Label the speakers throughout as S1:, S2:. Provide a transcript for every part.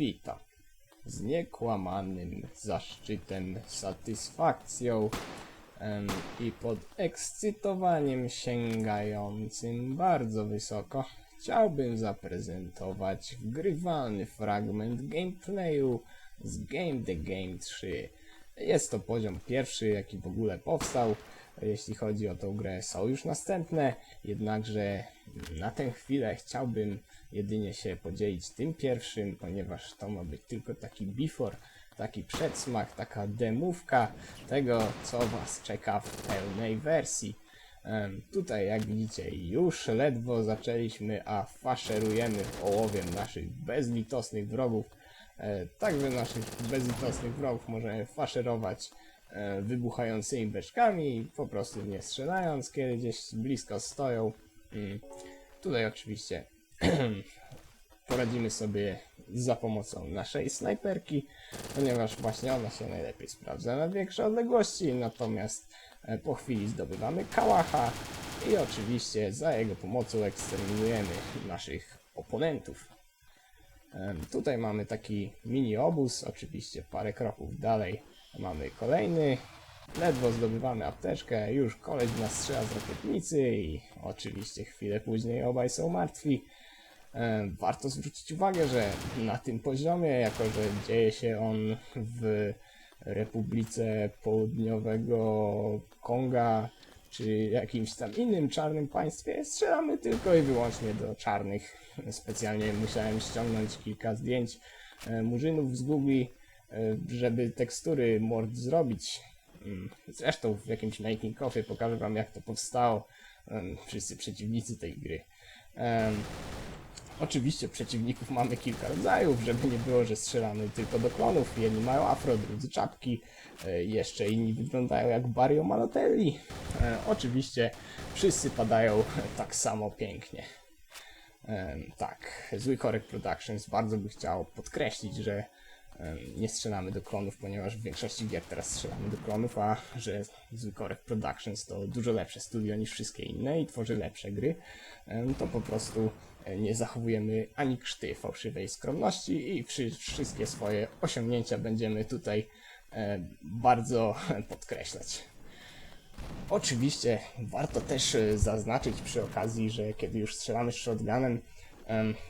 S1: Witam. Z niekłamanym zaszczytem, satysfakcją em, i podekscytowaniem sięgającym bardzo wysoko chciałbym zaprezentować grywalny fragment gameplayu z Game the Game 3. Jest to poziom pierwszy, jaki w ogóle powstał. Jeśli chodzi o tą grę, są już następne, jednakże na tę chwilę chciałbym jedynie się podzielić tym pierwszym, ponieważ to ma być tylko taki before, taki przedsmak, taka demówka tego, co Was czeka w pełnej wersji. Tutaj, jak widzicie, już ledwo zaczęliśmy, a faszerujemy ołowiem naszych bezlitosnych wrogów. E, Także naszych bezlitosnych wrogów możemy faszerować e, wybuchającymi beczkami, po prostu nie strzelając, kiedy gdzieś blisko stoją. Tutaj oczywiście poradzimy sobie za pomocą naszej snajperki, ponieważ właśnie ona się najlepiej sprawdza na większe odległości, natomiast e, po chwili zdobywamy kałacha i oczywiście za jego pomocą eksterminujemy naszych oponentów. Tutaj mamy taki mini obóz, oczywiście parę kroków dalej mamy kolejny. Ledwo zdobywamy apteczkę, już koleś nas strzela z rakietnicy i oczywiście chwilę później obaj są martwi. Warto zwrócić uwagę, że na tym poziomie, jako że dzieje się on w Republice Południowego Konga, czy jakimś tam innym czarnym państwie, strzelamy tylko i wyłącznie do czarnych. Specjalnie musiałem ściągnąć kilka zdjęć e, murzynów z Google, e, żeby tekstury mord zrobić. Mm, Zresztą w jakimś making offie pokażę wam jak to powstało. Em, Wszyscy przeciwnicy tej gry. Oczywiście przeciwników mamy kilka rodzajów, żeby nie było, że strzelamy tylko do klonów. Jedni mają afro, drudzy czapki, e, jeszcze inni wyglądają jak Barrio Malotelli. E, Oczywiście wszyscy padają tak samo pięknie. Em, Tak, zły Korek Productions bardzo by chciał podkreślić, że nie strzelamy do klonów, ponieważ w większości gier teraz strzelamy do klonów, a że zły Korek Productions to dużo lepsze studio niż wszystkie inne i tworzy lepsze gry, to po prostu e, nie zachowujemy ani krzty fałszywej skromności i wszy- wszystkie swoje osiągnięcia będziemy tutaj e, bardzo podkreślać. Oczywiście warto też e, zaznaczyć przy okazji, że kiedy już strzelamy shotgunem, em,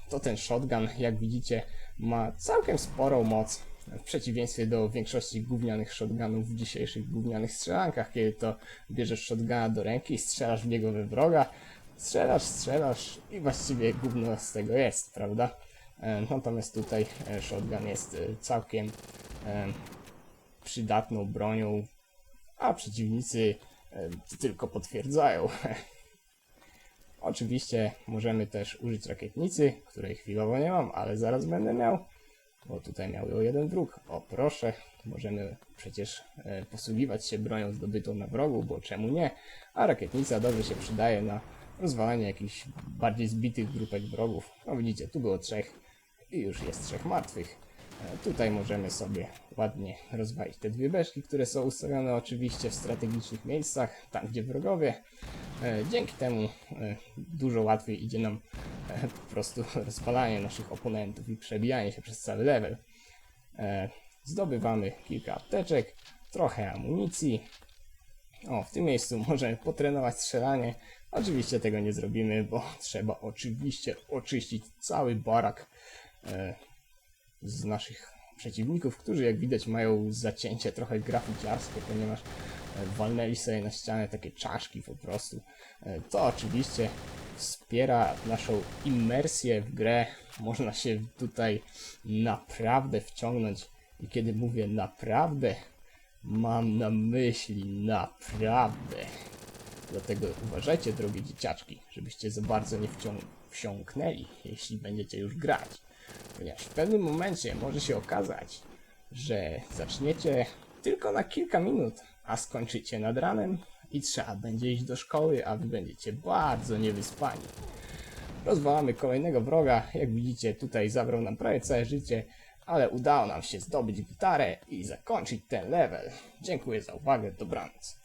S1: to ten shotgun, jak widzicie, ma całkiem sporą moc. W przeciwieństwie do większości gównianych shotgunów w dzisiejszych gównianych strzelankach, kiedy to bierzesz shotguna do ręki i strzelasz w niego we wroga, strzelasz, strzelasz i właściwie gówno z tego jest, prawda? Natomiast tutaj e, shotgun jest e, całkiem przydatną bronią, a przeciwnicy tylko potwierdzają. Oczywiście możemy też użyć rakietnicy, której chwilowo nie mam, ale zaraz będę miał, bo tutaj miał ją jeden wróg. O proszę, możemy przecież e, posługiwać się bronią zdobytą na wrogu, bo czemu nie? A rakietnica dobrze się przydaje na rozwalanie jakichś bardziej zbitych grupek wrogów. No widzicie, tu było trzech i już jest trzech martwych. E, Tutaj możemy sobie ładnie rozwalić te dwie beszki, które są ustawione oczywiście w strategicznych miejscach, tam gdzie wrogowie. E, Dzięki temu e, dużo łatwiej idzie nam e, po prostu rozwalanie naszych oponentów i przebijanie się przez cały level. Zdobywamy kilka apteczek, trochę amunicji. O, w tym miejscu możemy potrenować strzelanie. Oczywiście tego nie zrobimy, bo trzeba oczywiście oczyścić cały barak z naszych przeciwników, którzy jak widać mają zacięcie trochę graficiarskie, ponieważ e, walnęli sobie na ścianę takie czaszki po prostu. E, To oczywiście wspiera naszą immersję w grę. Można się tutaj naprawdę wciągnąć. I kiedy mówię naprawdę, mam na myśli naprawdę. Dlatego uważajcie, drogie dzieciaczki, żebyście za bardzo nie wcią- wsiąknęli, jeśli będziecie już grać. Ponieważ w pewnym momencie może się okazać, że zaczniecie tylko na kilka minut, a skończycie nad ranem i trzeba będzie iść do szkoły, a wy będziecie bardzo niewyspani. Rozwalamy kolejnego wroga, jak widzicie tutaj zabrał nam prawie całe życie, ale udało nam się zdobyć gitarę i zakończyć ten level. Dziękuję za uwagę, dobranoc.